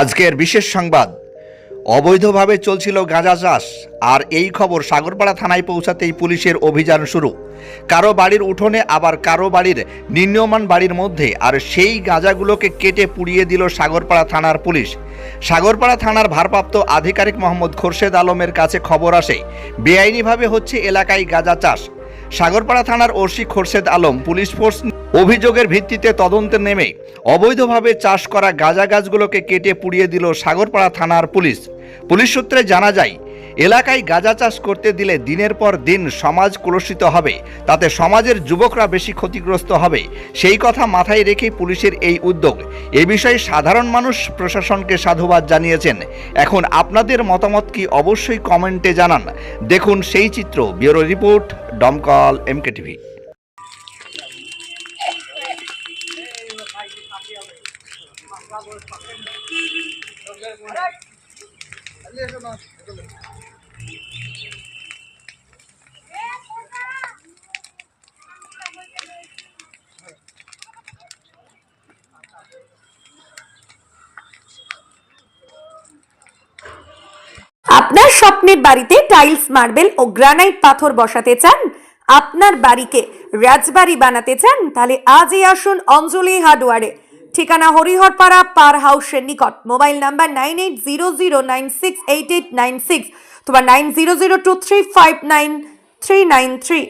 আজকের বিশেষ সংবাদ। অবৈধভাবে চলছিল গাঁজা চাষ, আর এই খবর সাগরপাড়া থানায় পৌঁছাতেই পুলিশের অভিযান শুরু। কারও বাড়ির উঠোনে, আবার কারও বাড়ির নিম্নমান বাড়ির মধ্যে, আর সেই গাঁজাগুলোকে কেটে পুড়িয়ে দিল সাগরপাড়া থানার পুলিশ। সাগরপাড়া থানার ভারপ্রাপ্ত আধিকারিক মোহাম্মদ খোরশেদ আলমের কাছে খবর আসে, বেআইনিভাবে হচ্ছে এলাকায় গাঁজা চাষ। সাগরপাড়া থানার OC Khorshed Alam, police force অভিযোগের ভিত্তিতে তদন্তে নেমে অবৈধভাবে চাষ করা গাঁজা গাছগুলোকে কেটে পুড়িয়ে দিল সাগরপাড়া থানার পুলিশ। পুলিশ সূত্রে জানা যায়, এলাকায় গাঁজা চাষ করতে দিলে দিনের পর দিন সমাজ কলুষিত হবে, তাতে সমাজের যুবকরা বেশি ক্ষতিগ্রস্ত হবে। সেই কথা মাথায় রেখে পুলিশের এই উদ্যোগ। এ বিষয়ে সাধারণ মানুষ প্রশাসনকে সাধুবাদ জানিয়েছেন। এখন আপনাদের মতামত কি অবশ্যই কমেন্টে জানান। দেখুন সেই চিত্র, bureau report Domkal MK TV আপনার স্বপ্নের বাড়িতে টাইলস, মার্বেল ও গ্রানাইট পাথর বসাতে চান? আপনার বাড়িকে রাজবাড়ি বানাতে চান? তাহলে আজই আসুন অঞ্জলি হার্ডওয়ারে। ঠিকানা হরিহরপাড়া পার হাউসের নিকট। Mobile number nine eight zero zero nine six eight eight nine six. তোমার nine zero zero two three five nine three nine three.